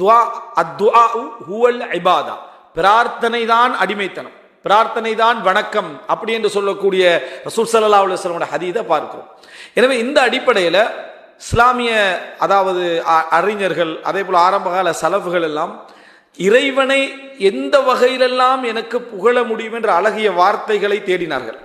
துவா அத்வா ஹுவல் இபாதா. பிரார்த்தனை தான் அடிமைத்தனம். பிரார்த்தனை தான் வணக்கம் அப்படி என்று சொல்லக்கூடிய ரசூல் ஸல்லல்லாஹு அலைஹி ஹதீதை பார்க்கிறோம். எனவே இந்த அடிப்படையில் இஸ்லாமிய அதாவது அறிஞர்கள் அதே போல் ஆரம்பகால செலவுகள் எல்லாம் இறைவனை எந்த வகையிலெல்லாம் எனக்கு புகழ முடியும் என்ற அழகிய வார்த்தைகளை தேடினார்கள்.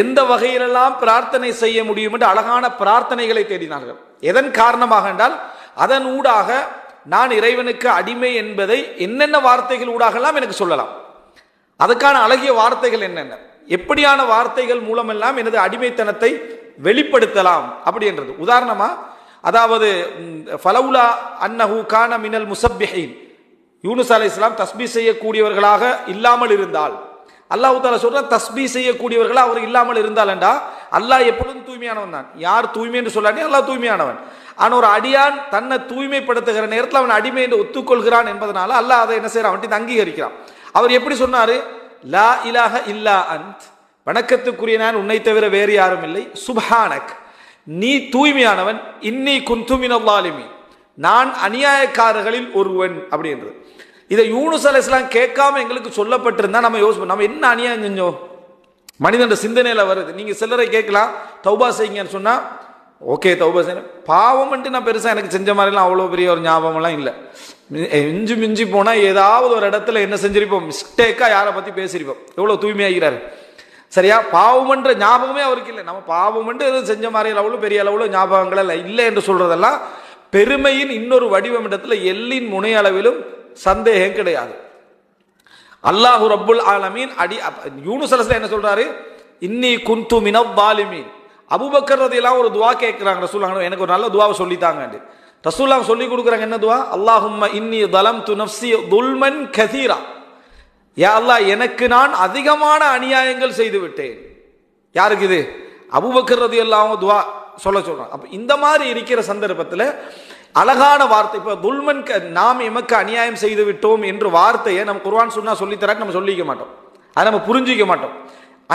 எந்த வகையிலெல்லாம் பிரார்த்தனை செய்ய முடியும் என்று அழகான பிரார்த்தனைகளை தேடினார்கள். எதன் காரணமாக என்றால் அதன் ஊடாக நான் இறைவனுக்கு அடிமை என்பதை என்னென்ன வார்த்தைகள் ஊடாகலாம் எனக்கு சொல்லலாம். அதுக்கான அழகிய வார்த்தைகள் என்னென்ன? எப்படியான வார்த்தைகள் மூலமெல்லாம் எனது அடிமைத்தனத்தை வெளிப்படுத்தலாம் அப்படின்றது. உதாரணமா அதாவது ஃபலவுலா அன்னஹு கான மினல் முசப்பிஹின். யூனுஸ் அலை இஸ்லாம் தஸ்பீ செய்யக்கூடியவர்களாக இல்லாமல் இருந்தால் அல்லாஹு தாலா சொல்றான் தஸ்பீ செய்யக்கூடியவர்களா அவர் இல்லாமல் இருந்தாலண்டா? அல்லாஹ் எப்பொழுதும் தூய்மையானவன் தான். யார் தூய்மை என்று சொல்லாட்டி அல்லாஹ் தூய்மையானவன். ஆனால் ஒரு அடியான் தன்னை தூய்மைப்படுத்துகிற நேரத்தில் அவன் அடிமை என்று ஒத்துக்கொள்கிறான் என்பதனால அல்லாஹ் அதை என்ன செய்யறான்? அவன் அங்கீகரிக்கிறான். அவர் எப்படி சொன்னாரு? லா இலாக இல்லா அந்த் வணக்கத்துக்குரிய நான் உன்னை தவிர வேறு யாரும் இல்லை. சுபானக் நீ தூய்மையானவன். இன்னி குந்துமினல்லாலிமி நான் அநியாயக்காரர்களில் ஒருவன் அப்படின்றது. இதை யூனுஸ் அலைஸ்லாம் கேட்காம எங்களுக்கு சொல்லப்பட்டிருந்தா நம்ம யோசிப்போம். நம்ம என்ன அநியாயம் செஞ்சோம்? மனிதன் சிந்தனையில் வருது. நீங்கள் சிலரை கேட்கலாம் தௌபா செய்யுங்கன்னு சொன்னால் ஓகே தௌபா செய்ய பாவம்ன்ட்டு நான் பெருசாக எனக்கு செஞ்ச மாதிரிலாம் அவ்வளோ பெரிய ஒரு ஞாபகம்லாம் இல்லை. மிஞ்சி மிஞ்சி போனால் ஏதாவது ஒரு இடத்துல என்ன செஞ்சிருப்போம்? மிஸ்டேக்காக யாரை பற்றி பேசியிருப்போம் எவ்வளோ தூய்மையாகிறாரு. சரியா? பாவம்ன்ற ஞாபகமே அவருக்கு இல்லை. நம்ம பாவம்ன்ட்டு எதுவும் செஞ்ச மாதிரி அளவுல பெரிய அளவில் ஞாபகங்கள் இல்லை. இல்லை என்று சொல்கிறதெல்லாம் பெருமையின் இன்னொரு வடிவமிடத்தில் எல்லின் முனை அளவிலும் சந்தேகம் கிடையாது. அல்லாஹு ரப்புல் ஆலமீன் அடி யூனு யூனுஸ் என்ன சொல்றாரு? இன்னி குந்து மினவ் வாலிமீன். அபூபக்கர் ரதியெல்லாம் ஒரு துவா கேட்குறாங்க ரசூல்லாங்க எனக்கு ஒரு நல்ல துவாவை சொல்லித்தாங்க ரசூல்லாம் சொல்லி கொடுக்குறாங்க என்ன துவா? அல்லாஹும்ம இன்னி தலம் து துல்மன் கதீரா யா அல்லாஹ் எனக்கு நான் அதிகமான அநியாயங்கள் செய்து விட்டேன் யாருக்கு இது? அபூபக்கர் ரதியெல்லாம் துவா சொல்ல சொல்கிறான் அப்போ இந்த மாதிரி இருக்கிற சந்தர்ப்பத்தில் அழகான வார்த்தை. இப்போ துல்மன் நாம் எமக்கு அநியாயம் செய்து விட்டோம் என்று வார்த்தையை நம்ம குர்வான் சொன்னால் சொல்லித்தராக்கு நம்ம சொல்லிக்க மாட்டோம். அதை நம்ம புரிஞ்சிக்க மாட்டோம்.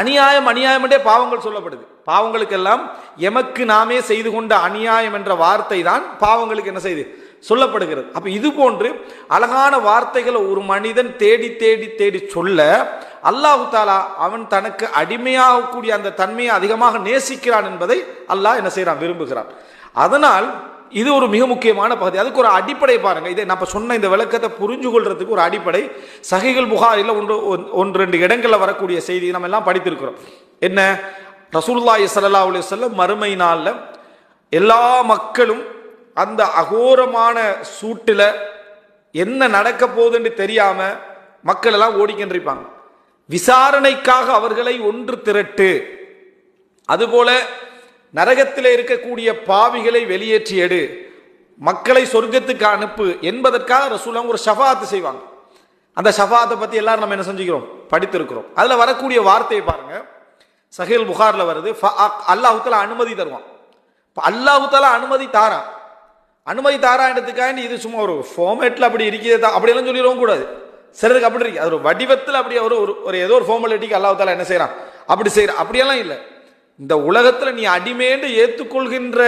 அநியாயம் அநியாயம்ன்றே பாவங்கள் சொல்லப்படுது. பாவங்களுக்கெல்லாம் எமக்கு நாமே செய்து கொண்ட அநியாயம் என்ற வார்த்தை தான் பாவங்களுக்கு என்ன செய்யுது சொல்லப்படுகிறது. அப்போ இது போன்று அழகான வார்த்தைகளை ஒரு மனிதன் தேடி தேடி தேடி சொல்ல அல்லாஹு தாலா அவன் தனக்கு அடிமையாகக்கூடிய அந்த தன்மையை அதிகமாக நேசிக்கிறான் என்பதை அல்லாஹ் என்ன செய்கிறான் விரும்புகிறான். அதனால் இது ஒரு மிக முக்கியமான பகுதி. அதுக்கு ஒரு அடிப்படை பாருங்கள் இதை நம்ம சொன்ன இந்த விளக்கத்தை புரிஞ்சு கொள்றதுக்கு ஒரு அடிப்படை. சகைகள் புகாரில் ஒன்று ஒன்- ஒன்று ரெண்டு இடங்களில் வரக்கூடிய செய்தி நம்ம எல்லாம் படித்திருக்கிறோம். என்ன? ரசூலுல்லாஹி ஸல்லல்லாஹு அலைஹி வஸல்லம் மறுமை நாளில் எல்லா மக்களும் அந்த அகோரமான சூட்டில் என்ன நடக்க போகுதுன்னு தெரியாமல் மக்கள் எல்லாம் ஓடிக்கின்றிருப்பாங்க விசாரணைக்காக அவர்களை ஒன்று திரட்டு. அதுபோல நரகத்தில் இருக்கக்கூடிய பாவிகளை வெளியேற்றி எடு. மக்களை சொர்க்கத்துக்கு அனுப்பு என்பதற்காக ரசூலாங்க ஒரு ஷஃபாத்து செய்வாங்க. அந்த ஷஃபாத்தை பற்றி எல்லாரும் நம்ம என்ன செஞ்சுக்கிறோம்? படித்திருக்கிறோம். அதில் வரக்கூடிய வார்த்தையை பாருங்க. சஹீல் புகாரில் வருது அல்லாஹுத்தலா அனுமதி தருவான். இப்ப அல்லாஹு அனுமதி தாரான் அனுமதி தாரான்றதுக்காக இது சும்மா ஒரு ஃபார்மேட்டில் அப்படி இருக்கிறதா? அப்படியெல்லாம் சொல்லிடவும் கூடாது. சிலருக்கு அப்படி இருக்கு. அது ஒரு வடிவத்தில் அப்படி ஒரு ஒரு- ஒரு ஏதோ ஒரு ஃபார்மாலிட்டிக்கு அல்லாஹ் என்ன செய்கிறான் அப்படி செய்யறான் அப்படியெல்லாம் இல்லை. இந்த உலகத்துல நீ அடிமேண்டு ஏற்றுக்கொள்கின்ற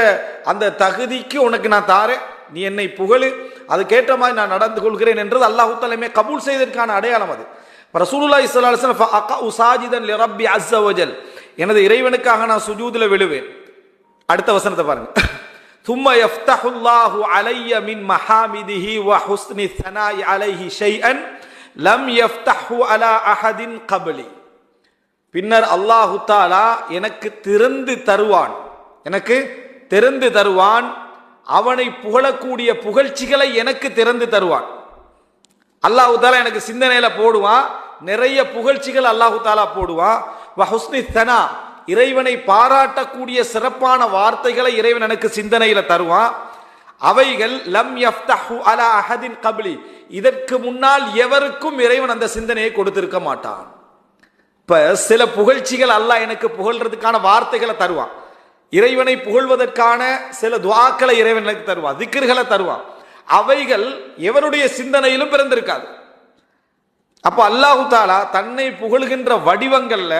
அந்த தகுதிக்கு உனக்கு நான் தாரேன் நீ என்னை புகழு அதுக்கேற்ற மாதிரி நான் நடந்து கொள்கிறேன் என்றது அல்லாஹு தாலுமே கபூல் செய்ததற்கான அடையாளம் அது ரசூலுல்லாஹி ஸல்லல்லாஹு அலைஹி வஸல்லம் ஃபஅகஉ சாஜிதன் லிரப்பி அஸ்ஸ வஜல் எனது இறைவனுக்காக நான் சுஜூதுல விழுவேன் அடுத்த வசனத்தை பாருங்க ثم يفتح الله علي من محامده وحسن الثناء عليه شيئا لم يفتحه على احد قبلي பின்னர் அல்லாஹு தாலா எனக்கு திறந்து தருவான். எனக்கு திறந்து தருவான். அவனை புகழக்கூடிய புகழ்ச்சிகளை எனக்கு திறந்து தருவான். அல்லாஹு தாலா எனக்கு சிந்தனையில போடுவான். நிறைய புகழ்ச்சிகள் அல்லாஹு தாலா போடுவான். வஹுஸ்னி தனா இறைவனை பாராட்டக்கூடிய சிறப்பான வார்த்தைகளை இறைவன் எனக்கு சிந்தனையில தருவான். அவைகள் லம் யஃப்தஹு அலா அஹதின் கபிலி. இதற்கு முன்னால் எவருக்கும் இறைவன் அந்த சிந்தனையை கொடுத்திருக்க மாட்டான். இப்ப சில புகழ்ச்சிகள் அல்லாஹ் எனக்கு புகழ்றதுக்கான வார்த்தைகளை தருவான். இறைவனை புகழ்வதற்கான சில துவாக்களை இறைவன் எனக்கு தருவான் திக்கர்களை தருவான். அவைகள் எவருடைய சிந்தனையிலும் பிறந்திருக்காது. அப்போ அல்லாஹு தாலா தன்னை புகழ்கின்ற வடிவங்கள்ல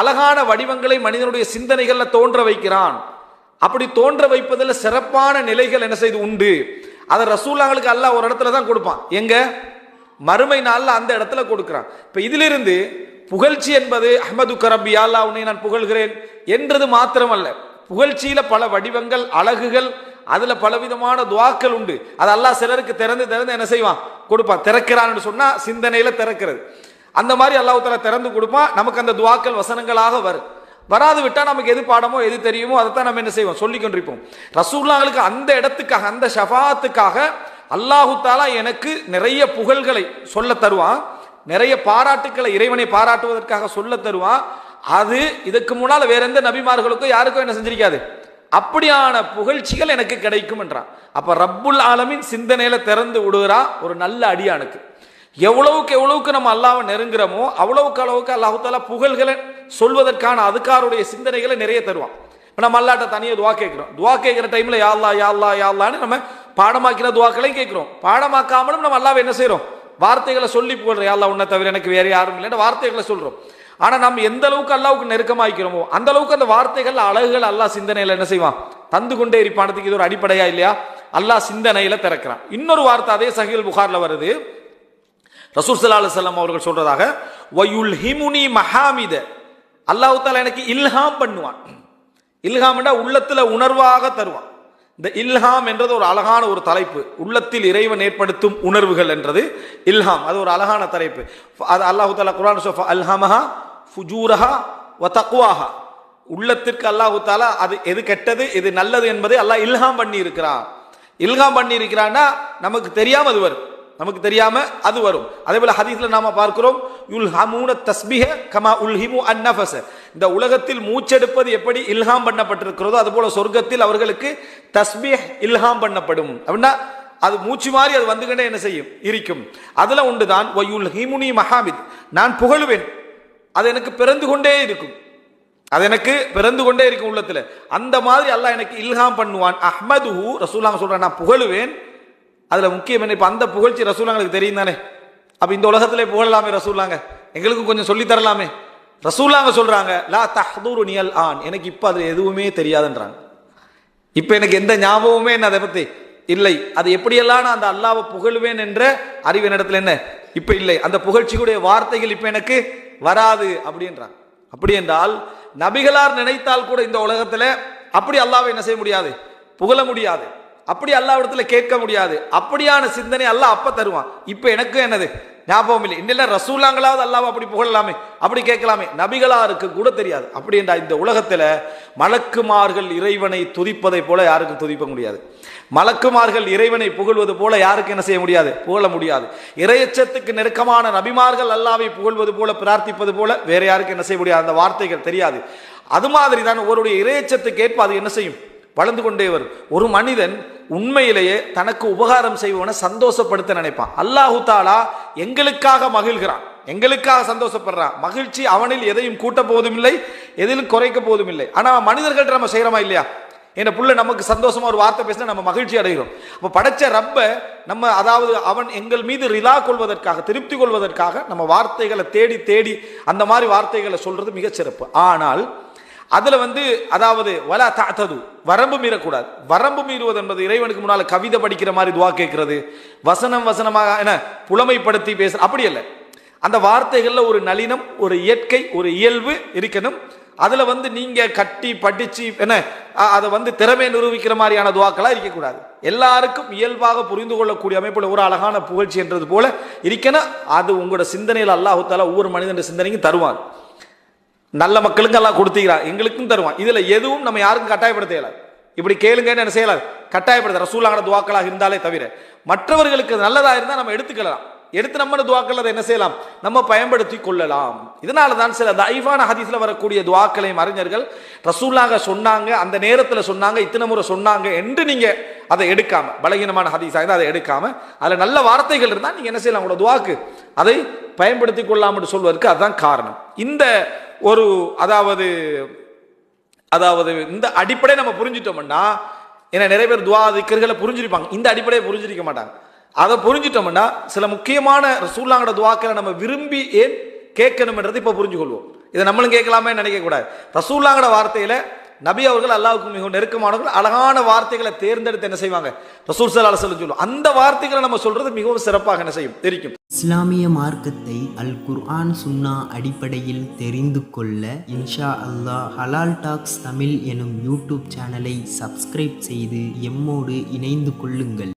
அழகான வடிவங்களை மனிதனுடைய சிந்தனைகள்ல தோன்ற வைக்கிறான். அப்படி தோன்ற வைப்பதில் சிறப்பான நிலைகள் என்ன செய்து உண்டு? அதை ரசூல்லாங்களுக்கு அல்லாஹ் ஒரு இடத்துல தான் கொடுப்பான். எங்க? மறுமை நாளில் அந்த இடத்துல கொடுக்குறான். இப்போ இதிலிருந்து புகழ்ச்சி என்பது அஹமது கரபி அல்லா உன்னை நான் புகழ்கிறேன் என்றது மாத்திரமல்ல. புகழ்ச்சியில பல வடிவங்கள் அழகுகள் அதுல பலவிதமான துவாக்கள் உண்டு. அது அல்லாஹ் சிலருக்கு திறந்து திறந்து என்ன செய்வான்? கொடுப்பான். திறக்கிறான்னு சொன்னா சிந்தனையில திறக்கிறது. அந்த மாதிரி அல்லாஹால திறந்து கொடுப்பான். நமக்கு அந்த துவாக்கள் வசனங்களாக வரும். வராது விட்டால் நமக்கு எது பாடமோ எது தெரியுமோ அதைத்தான் நம்ம என்ன செய்வோம்? சொல்லி கொண்டிருப்போம் ரசூல்லாங்களுக்கு அந்த இடத்துக்காக அந்த ஷஃபாத்துக்காக அல்லாஹு தாலா எனக்கு நிறைய புகழ்களை சொல்ல தருவான். நிறைய பாராட்டுக்களை இறைவனை பாராட்டுவதற்காக சொல்ல தருவான் அது இதுக்கு முன்னால் வேற எந்த நபிமார்களுக்கும் யாருக்கும் என்ன செஞ்சிருக்காது. அப்படியான புகழ்ச்சிகள் எனக்கு கிடைக்கும் என்றான். அப்ப ரப்புல் ஆலமின் சிந்தனையில திறந்து விடுகிறா ஒரு நல்ல அடியானுக்கு. எவ்வளவுக்கு எவ்வளவுக்கு நம்ம அல்லாவை நெருங்குறோமோ அவ்வளவுக்கு அளவுக்கு அல்லாஹு தாலா புகழ்களை சொல்வதற்கான அதுக்காருடைய சிந்தனைகளை நிறைய தருவான். இப்ப நம்ம அல்லாட்ட தனியாக துவா கேட்கிறோம். துவா கேட்குற டைம்ல யாழ்லா யாழ்லா யாழ்லான்னு நம்ம பாடமாக்கின துவாக்களையும் கேட்குறோம். பாடமாக்காமலும் நம்ம அல்லாவை என்ன செய்கிறோம் வார்த்தைகளை சொல்லி போடுறோம் யாழ்லா உன்னை தவிர எனக்கு வேறு யாரும் இல்லைன்னு வார்த்தைகளை சொல்கிறோம் ஆனால் நம்ம எந்த அளவுக்கு அல்லாவுக்கு நெருக்கமாக்கிறோமோ அந்த அளவுக்கு அந்த வார்த்தைகள் அழகுகள் அல்லாஹ் சிந்தனையில் என்ன செய்வான்? தந்து கொண்டே இருப்பானதுக்கு இது ஒரு அடிப்படையா இல்லையா? அல்லாஹ் சிந்தனையில் திறக்கிறான். இன்னொரு வார்த்தை அதே சஹீல் புகாரில் வருது. ரசூல் சல்லா அலுவலம் அவர்கள் சொல்றதாக வயுல் ஹிமுனி மஹாமித. அல்லாஹ் தாலா எனக்கு இல்ஹாம் பண்ணுவான். இல்ஹாம்டா உள்ளத்தில் உணர்வாக தருவான். இந்த இல்ஹாம் என்றது ஒரு அழகான ஒரு தலைப்பு. உள்ளத்தில் இறைவன் ஏற்படுத்தும் உணர்வுகள் என்றது இல்ஹாம். அது ஒரு அழகான தலைப்பு. அது அல்லாஹு தாலா குரான் சொஃபா அல்ஹாமஹா ஃபுஜூரஹா வ உள்ளத்திற்கு அல்லாஹு தாலா அது எது கெட்டது எது நல்லது என்பதை அல்லாஹ் இல்ஹாம் பண்ணி இருக்கிறான் இல்ஹாம் பண்ணி இருக்கிறான்னா நமக்கு தெரியாமல் அது வரும். நமக்கு தெரியாம அது வரும். அதே போல ஹதீஸ்ல நாம பார்க்கிறோம் யுல் ஹமூன தஸ்பிஹ கமா உல்ஹிமு அன்னஃபஸ இந்த உலகத்தில் மூச்செடுப்பது எப்படி இல்ஹாம் பண்ணப்பட்டிருக்கிறதோ அதுபோல சொர்க்கத்தில் அவர்களுக்கு தஸ்பீஹ் இல்ஹாம் பண்ணப்படும். அப்படின்னா அது மூச்சு மாதிரி அது வந்துகிட்டே என்ன செய்யும்? இருக்கும். அதுல உண்டுதான் ஒயுல் ஹிமுனி மஹாமித். நான் புகழுவேன். அது எனக்கு பிறந்து கொண்டே இருக்கும். அது எனக்கு பிறந்து கொண்டே இருக்கும் உள்ளத்துல. அந்த மாதிரி அல்லாஹ் எனக்கு இல்ஹாம் பண்ணுவான். அஹ்மதுஹு ரசூலாங்க சொல்றேன் நான் புகழுவேன். அதுல முக்கியம் என்ன? இப்ப அந்த புகழ்ச்சி ரசூலாங்களுக்கு தெரியும் தானே அப்ப இந்த உலகத்திலே புகழலாமே ரசூலாங்க எங்களுக்கும் கொஞ்சம் சொல்லி தரலாமே. ரசூலாங்க சொல்றாங்க லா தஹ்தூரு நியல் ஆன். எனக்கு இப்போ அது எதுவுமே தெரியாதுன்றாங்க. இப்போ எனக்கு எந்த ஞாபகமுமே என்ன அதை பற்றி இல்லை. அது எப்படியெல்லாம் நான் அந்த அல்லாவை புகழுவேன் என்ற அறிவு இடத்துல என்ன? இப்போ இல்லை. அந்த புகழ்ச்சிக்குடைய வார்த்தைகள் இப்போ எனக்கு வராது அப்படின்றாங்க. அப்படி என்றால் நபிகளார் நினைத்தால் கூட இந்த உலகத்தில் அப்படி அல்லாவை என்ன செய்ய முடியாது? புகழ முடியாது. அப்படி அல்லாவிடத்துல கேட்க முடியாது. அப்படியான சிந்தனை அல்லாஹ் அப்ப தருவான். இப்ப எனக்கும் என்னது? ஞாபகம் இல்லை. இன்னும் ரசூலாங்களாவது அல்லாவை அப்படி புகழலாமே. அப்படி கேட்கலாமே. நபிகளாருக்கு கூட தெரியாது. அப்படி என்றா இந்த உலகத்துல மலக்குமார்கள் இறைவனை துதிப்பதை போல யாருக்கும் துதிப்ப முடியாது. மலக்குமார்கள் இறைவனை புகழ்வது போல யாருக்கு என்ன செய்ய முடியாது? புகழ முடியாது. இறையச்சத்துக்கு நெருக்கமான நபிமார்கள் அல்லாவை புகழ்வது போல பிரார்த்திப்பது போல வேற யாருக்கு என்ன செய்ய முடியாது? அந்த வார்த்தைகள் தெரியாது. அது மாதிரி தான் ஒருவருடைய இறையச்சத்துக்கு ஏற்ப அது என்ன செய்யும்? வளர்ந்து கொண்டே வரும் ஒரு மனிதன் உண்மையிலேயே தனக்கு உபகாரம் செய்வனை சந்தோஷப்படுத்த நினைப்பான். அல்லாஹு தாலா எங்களுக்காக மகிழ்கிறான். எங்களுக்காக சந்தோஷப்படுறான். மகிழ்ச்சி அவனில் எதையும் கூட்ட போவதும் இல்லை எதிலும் குறைக்க போவதும் இல்லை ஆனால் மனிதர்கள்ட்ட நம்ம செய்கிறோமா இல்லையா? என் புள்ள நமக்கு சந்தோஷமா ஒரு வார்த்தை பேசினா நம்ம மகிழ்ச்சி அடைகிறோம். அப்போ படைச்ச ரப்ப நம்ம அதாவது அவன் எங்கள் மீது ரிலா கொள்வதற்காக திருப்தி கொள்வதற்காக நம்ம வார்த்தைகளை தேடி தேடி அந்த மாதிரி வார்த்தைகளை சொல்றது மிகச்சிறப்பு. ஆனால் அதுல வந்து அதாவது வலா தாத்தது வரம்பு மீறக்கூடாது. வரம்பு மீறுவது என்பது இறைவனுக்கு முன்னால கவிதை படிக்கிற மாதிரி துவா கேட்கிறது. வசனம் வசனமாக என்ன புலமைப்படுத்தி பேசுற அப்படி இல்லை அந்த வார்த்தைகள்ல ஒரு நளினம் ஒரு இயற்கை ஒரு இயல்பு இருக்கணும். அதுல வந்து நீங்க கட்டி படிச்சு என்ன அதை வந்து திறமை நிரூபிக்கிற மாதிரியான துவாக்களா இருக்கக்கூடாது. எல்லாருக்கும் இயல்பாக புரிந்து கொள்ளக்கூடிய அமைப்புல ஒரு அழகான புகழ்ச்சி என்றது போல இருக்கணும். அது உங்களோட சிந்தனையில் அல்லாஹு தாலா ஒவ்வொரு மனிதன் சிந்தனைக்கும் தருவாங்க நல்ல மக்களுக்கு எல்லாம் கொடுத்துக்கிறான் எங்களுக்கும் தருவான். இதில் எதுவும் நம்ம யாருக்கும் கட்டாயப்படுத்த இயலாது இப்படி கேளுங்கன்னு என்ன செய்யலாம் கட்டாயப்படுத்த. ரசூலான துவாக்களாக இருந்தாலே தவிர மற்றவர்களுக்கு அது இருந்தால் நம்ம எடுத்துக்கலாம். எடுத்து நம்ம துவாக்கள் அதை என்ன செய்யலாம்? நம்ம பயன்படுத்தி கொள்ளலாம். இதனால தான் சில தைவான ஹதீஸில் வரக்கூடிய துவாக்களையும் அறிஞர்கள் ரசூலாக சொன்னாங்க அந்த நேரத்தில் சொன்னாங்க இத்தனை முறை சொன்னாங்க என்று நீங்கள் அதை எடுக்காம பலகீனமான ஹதீஸாக இருந்தால் அதை எடுக்காம அதில் நல்ல வார்த்தைகள் இருந்தால் நீங்கள் என்ன செய்யலாம்? உங்களோட துவாக்கு அதை பயன்படுத்தி கொள்ளாமல் சொல்வதற்கு அதுதான் காரணம். இந்த ஒரு அதாவது அதாவது இந்த அடிப்படையை நம்ம புரிஞ்சிட்டோம்னா ஏன்னா நிறைய பேர் துவா திக்கர்களை புரிஞ்சிருப்பாங்க. இந்த அடிப்படையை புரிஞ்சிருக்க மாட்டாங்க. அதை புரிஞ்சிட்டோம்னா சில முக்கியமான ரசூல்லாங்கட துவாக்களை நம்ம விரும்பி ஏன் கேட்கணும்ன்றது இப்போ புரிஞ்சுக்கொள்வோம் இதை நம்மளும் கேட்கலாமே நினைக்க கூடாது ரசூல்லாங்கட வார்த்தையில நபி அவர்கள் அல்லாவுக்கு மிகவும் நெருக்கமானவர்கள். அழகான வார்த்தைகளை தேர்ந்தெடுத்து என்ன செய்வாங்க? ரசூல் சலாஹ் சொல்லி சொல்லுவோம் அந்த வார்த்தைகளை நம்ம சொல்றது மிகவும் சிறப்பாக என்ன செய்யும்? தெரிக்கும் இஸ்லாமிய மார்க்கத்தை அல் குர்ஆன் சுன்னா அடிப்படையில் தெரிந்து கொள்ள இன்ஷா அல்லாஹ் ஹலால் டாக்ஸ் தமிழ் எனும் யூடியூப் சேனலை சப்ஸ்கிரைப் செய்து எம்மோடு இணைந்து கொள்ளுங்கள்.